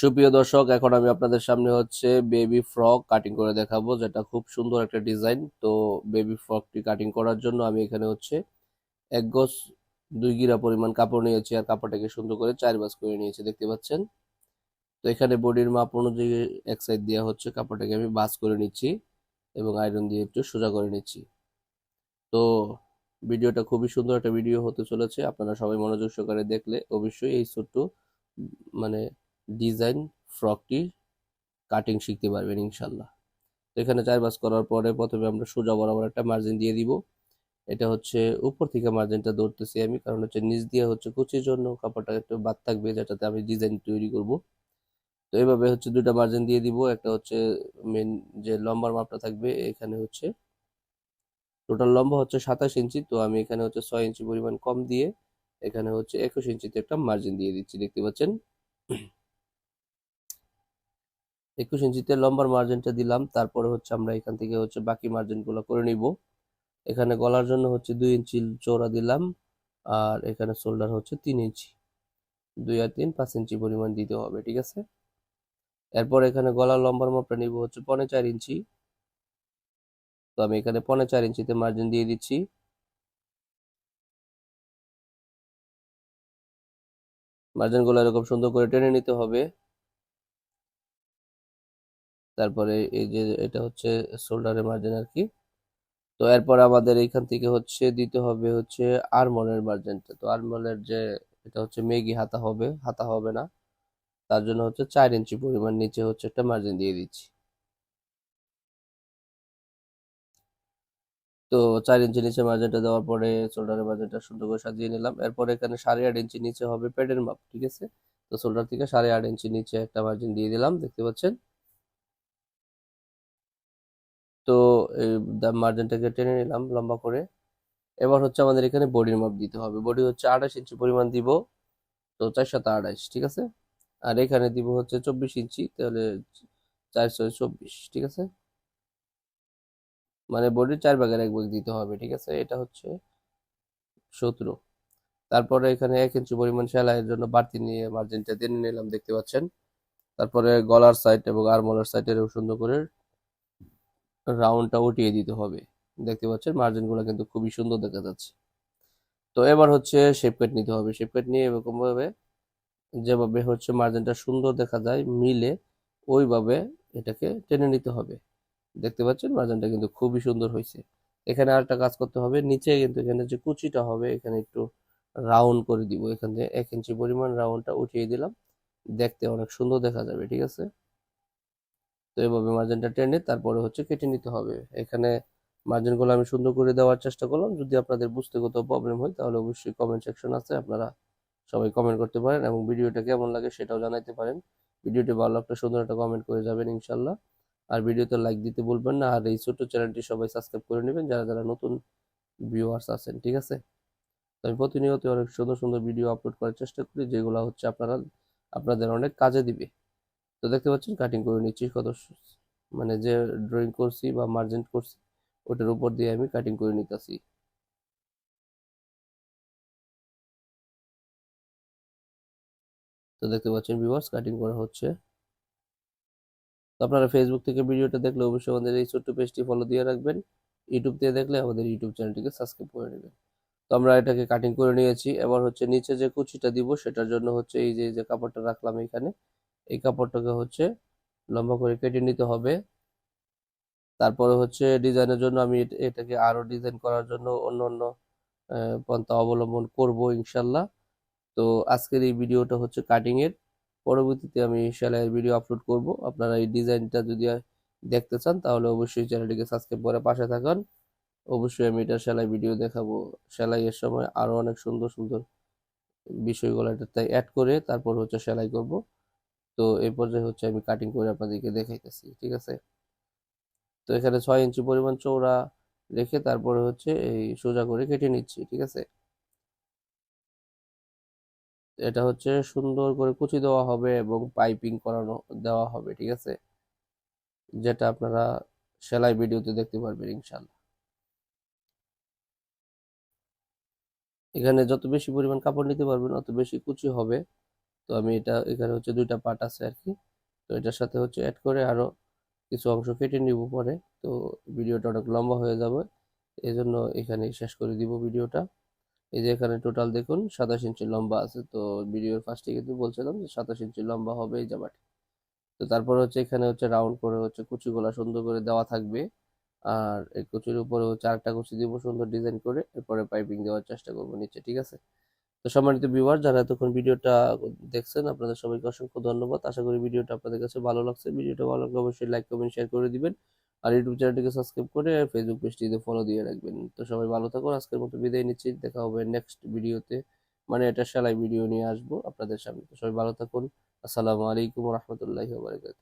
সুপ্রিয় দর্শক, এখন আমি আপনাদের সামনে হচ্ছে বেবি ফ্রক কাটিং করে দেখাবো, যেটা খুব সুন্দর একটা ডিজাইন তো বেবি ফ্রকটি কাটিং করার জন্য আমি এখানে হচ্ছে এক গজ দুই গিরা পরিমাণ কাপড় নিয়েছি আর কাপড়টাকে সুন্দর করে চার বাস করে নিয়েছি, দেখতে পাচ্ছেন? তো এখানে বডির মাপ অনুযায়ী এক সাইড দেওয়া হচ্ছে কাপড়টাকে আমি বাস করে নিচ্ছি এবং আয়রন দিয়ে একটু সোজা করে নিচ্ছি। তো ভিডিওটা খুবই সুন্দর একটা ভিডিও হতে চলেছে, আপনারা সবাই মনোযোগ সহকারে দেখলে অবশ্যই এই ছোট্ট মানে ডিজাইন, ফ্রকটি কাটিং শিখতে পারবেন ইনশাল্লাহ। তো এখানে চার বাস করার পরে প্রথমে আমরা সোজা বরাবর একটা মার্জিন দিয়ে দিব। এটা হচ্ছে উপর থেকে মার্জিনটা ধরতেছি আমি, কারণ হচ্ছে নিচ দিয়ে হচ্ছে কুচির জন্য কাপড়টা একটু বাদ থাকবে যেটাতে আমি ডিজাইন তৈরি করব। তো এইভাবে হচ্ছে দুটা মার্জিন দিয়ে দিব। একটা হচ্ছে মেন যে লম্বার মাপটা থাকবে, এখানে হচ্ছে টোটাল লম্বা হচ্ছে সাতাশ ইঞ্চি। তো আমি এখানে হচ্ছে ছয় ইঞ্চি পরিমাণ কম দিয়ে এখানে হচ্ছে একুশ ইঞ্চিতে একটা মার্জিন দিয়ে দিচ্ছি। দেখতে পাচ্ছেন? একুশ ইঞ্চিতে লম্বার মার্জিনটা দিলাম, তারপরে হচ্ছে আমরা এখান থেকে হচ্ছে বাকি মার্জিনগুলো করে নিব। এখানে গলার জন্য হচ্ছে দুই ইঞ্চি চওড়া দিলাম, আর এখানে শোল্ডার হচ্ছে তিন ইঞ্চি। দুই আর তিন, পাঁচ ইঞ্চি পরিমাণ দিতে হবে, ঠিক আছে? এরপর এখানে গলার লম্বার মাপটা নিব হচ্ছে পনে চার ইঞ্চি। তো আমি এখানে পনে চার ইঞ্চিতে মার্জিন দিয়ে দিচ্ছি। মার্জিনগুলো এরকম সুন্দর করে টেনে নিতে হবে। তারপরে এই যে এটা হচ্ছে শোল্ডারের মার্জিন আর কি তো এরপর আমাদের এইখান থেকে হচ্ছে দিতে হবে হচ্ছে আরমলের মার্জিনটা তো আরমলের যে এটা হচ্ছে মেগি হাতা হবে হাতা হবে না। তার জন্য হচ্ছে চার ইঞ্চি পরিমাণ নিচে হচ্ছে একটা মার্জিন দিয়ে দিচ্ছি। তো চার ইঞ্চি নিচে মার্জিনটা দেওয়ার পরে শোল্ডারের মার্জিনটা সুন্দর করে সাজিয়ে নিলাম। এরপর এখানে সাড়ে আট ইঞ্চি নিচে হবে প্যাডের মাপ ঠিক আছে? তো শোল্ডার থেকে সাড়ে আট ইঞ্চি নিচে একটা মার্জিন দিয়ে দিলাম, দেখতে পাচ্ছেন? তো মার্জিনটাকে টেনে নিলাম লম্বা করে। এবার হচ্ছে আমাদের এখানে বডির মাপ দিতে হবে। বডি হচ্ছে আঠাশ ইঞ্চি পরিমাণ দিব, তো চার সাত ঠিক আছে? আর এখানে দিব হচ্ছে চব্বিশ ইঞ্চি তাহলে চার ছয় চব্বিশ, ঠিক আছে? মানে বডির চার ভাগের এক ভাগ দিতে হবে, ঠিক আছে? এটা হচ্ছে সতেরো। তারপরে এখানে এক ইঞ্চি পরিমাণ সেলাইয়ের জন্য বাড়তি নিয়ে মার্জিনটা টেনে নিলাম, দেখতে পাচ্ছেন? তারপরে গলার সাইড এবং আরমোলার সাইডেরও সুন্দর করে রাউন্ডটা উঠিয়ে দিতে হবে। দেখতে পাচ্ছেন মার্জিনগুলো কিন্তু খুবই সুন্দর দেখা যাচ্ছে। তো এবার হচ্ছে শেপ কাট নিতে হবে। শেপ কাট নিয়ে এরকম ভাবে যেভাবে হচ্ছে মার্জিনটা সুন্দর দেখা যায়, মিলে ওইভাবে এটাকে টেনে নিতে হবে। দেখতে পাচ্ছেন মার্জিনটা কিন্তু খুবই সুন্দর হয়েছে। এখানে আরেকটা কাজ করতে হবে, নিচে কিন্তু এখানে যে কুচিটা হবে, এখানে একটু রাউন্ড করে দিব। এখান থেকে এক ইঞ্চি পরিমাণ রাউন্ডটা উঠিয়ে দিলাম। দেখতে অনেক সুন্দর দেখা যাবে, ঠিক আছে? তো এভাবে মার্জিনটা টেনে তারপরে হচ্ছে কেটে নিতে হবে। এখানে মার্জিনগুলো আমি সুন্দর করে দেওয়ার চেষ্টা করলাম। যদি আপনাদের বুঝতে কোথাও প্রবলেম হয়, তাহলে অবশ্যই কমেন্ট সেকশন আছে, আপনারা সবাই কমেন্ট করতে পারেন এবং ভিডিওটা কেমন লাগে সেটাও জানাতে পারেন। ভিডিওটি ভালো একটা সুন্দর একটা কমেন্ট করে যাবেন ইনশাল্লাহ আর ভিডিওতে লাইক দিতে বলবেন না। আর এই ছোট্ট চ্যানেলটি সবাই সাবস্ক্রাইব করে নেবেন, যারা যারা নতুন ভিউয়ার্স আছেন, ঠিক আছে? আমি প্রতিনিয়ত অনেক সুন্দর সুন্দর ভিডিও আপলোড করার চেষ্টা করি, যেগুলো হচ্ছে আপনারা, আপনাদের অনেক কাজে দিবে। তো দেখতে পাচ্ছেন কাটিং করে নিচ্ছি কত মানে যে ড্রয়িং করছি বা মার্জেন্ট করছি, ওটার উপর দিয়ে আমি কাটিং করে নিতেছি। তো দেখতে পাচ্ছেন ভিউয়ার্স কাটিং করা হচ্ছে। তো আপনারা ফেসবুক থেকে ভিডিওটা দেখলে অবশ্যই আমাদের এই ছোট্ট পেজটি ফলো দিয়ে রাখবেন। ইউটিউব দিয়ে দেখলে আমাদের ইউটিউব চ্যানেলটিকে সাবস্ক্রাইব করে নেবেন। তো আমরা এটাকে কাটিং করে নিয়েছি। এবার হচ্ছে নিচে যে কুচিটা দিব, সেটার জন্য হচ্ছে এই যে যে কাপড়টা রাখলাম এখানে এই কাপড়টাকে হচ্ছে লম্বা করে কেটে নিতে হবে। তারপরে হচ্ছে ডিজাইনের জন্য আমি এটাকে আরও ডিজাইন করার জন্য অন্য অন্য পন্থা অবলম্বন করব ইনশাল্লাহ। তো আজকের এই ভিডিওটা হচ্ছে কাটিং এর পরবর্তীতে আমি সেলাইয়ের ভিডিও আপলোড করব। আপনারা এই ডিজাইনটা যদি দেখতে চান তাহলে অবশ্যই চ্যানেলটিকে সাবস্ক্রাইব করে পাশে থাকুন। অবশ্যই আমি এটা সেলাই ভিডিও দেখাবো। সেলাইয়ের সময় আরও অনেক সুন্দর সুন্দর বিষয়গুলো এটাতে অ্যাড করে তারপর হচ্ছে সেলাই করব। তো এই পর্যায়ে হচ্ছে আমি কাটিং করে আপনাদেরকে দেখাইতেছি, ঠিক আছে? তো এখানে ছয় ইঞ্চি পরিমাণ চওড়া রেখে তারপরে হচ্ছে এই সোজা করে কেটে নিচ্ছি, ঠিক আছে? এটা হচ্ছে সুন্দর করে কুচি দেওয়া হবে এবং পাইপিং করানো দেওয়া হবে, ঠিক আছে? যেটা আপনারা সেলাই ভিডিওতে দেখতে পারবেন ইনশাল্লাহ এখানে যত বেশি পরিমাণ কাপড় নিতে পারবেন, অত বেশি কুচি হবে। তো আমি এটা, এখানে হচ্ছে দুইটা পার্ট আছে আর কি। তো এটার সাথে হচ্ছে অ্যাড করে আরও কিছু অংশ কেটে নিব পরে। তো ভিডিওটা অনেক লম্বা হয়ে যাবে এই জন্য এখানে শেষ করে দিব ভিডিওটা। এই যে এখানে টোটাল দেখুন, সাতাশ ইঞ্চি লম্বা আছে। তো ভিডিওর ফার্স্টে কিন্তু বলছিলাম যে সাতাশ ইঞ্চি লম্বা হবে এই জামাটি। তো তারপর হচ্ছে এখানে হচ্ছে রাউন্ড করে হচ্ছে কুচিগুলা সুন্দর করে দেওয়া থাকবে। আর এই কুচির উপরে হচ্ছে আরেকটা কুচি দিব সুন্দর ডিজাইন করে। এরপরে পাইপিং দেওয়ার চেষ্টা করব নিচে, ঠিক আছে? তো সম্মানিত ভিউয়ার যারা এতক্ষণ ভিডিওটা দেখছেন, আপনাদের সবাইকে অসংখ্য ধন্যবাদ। আশা করি ভিডিওটা আপনাদের কাছে ভালো লাগছে। ভিডিওটা ভালো লাগলে অবশ্যই লাইক কমেন্ট শেয়ার করে দিবেন। আর ইউটিউব চ্যানেলটিকে সাবস্ক্রাইব করে ফেসবুক পেজটিতে ফলো দিয়ে রাখবেন। তো সবাই ভালো থাকুন। আজকের মতো বিদায় নিচ্ছি। দেখা হবে নেক্সট ভিডিওতে। মানে এটা সেলাই ভিডিও নিয়ে আসব আপনাদের সামনে। তো সবাই ভালো থাকুন। আসসালামু আলাইকুম রহমতুল্লাহি বারকাত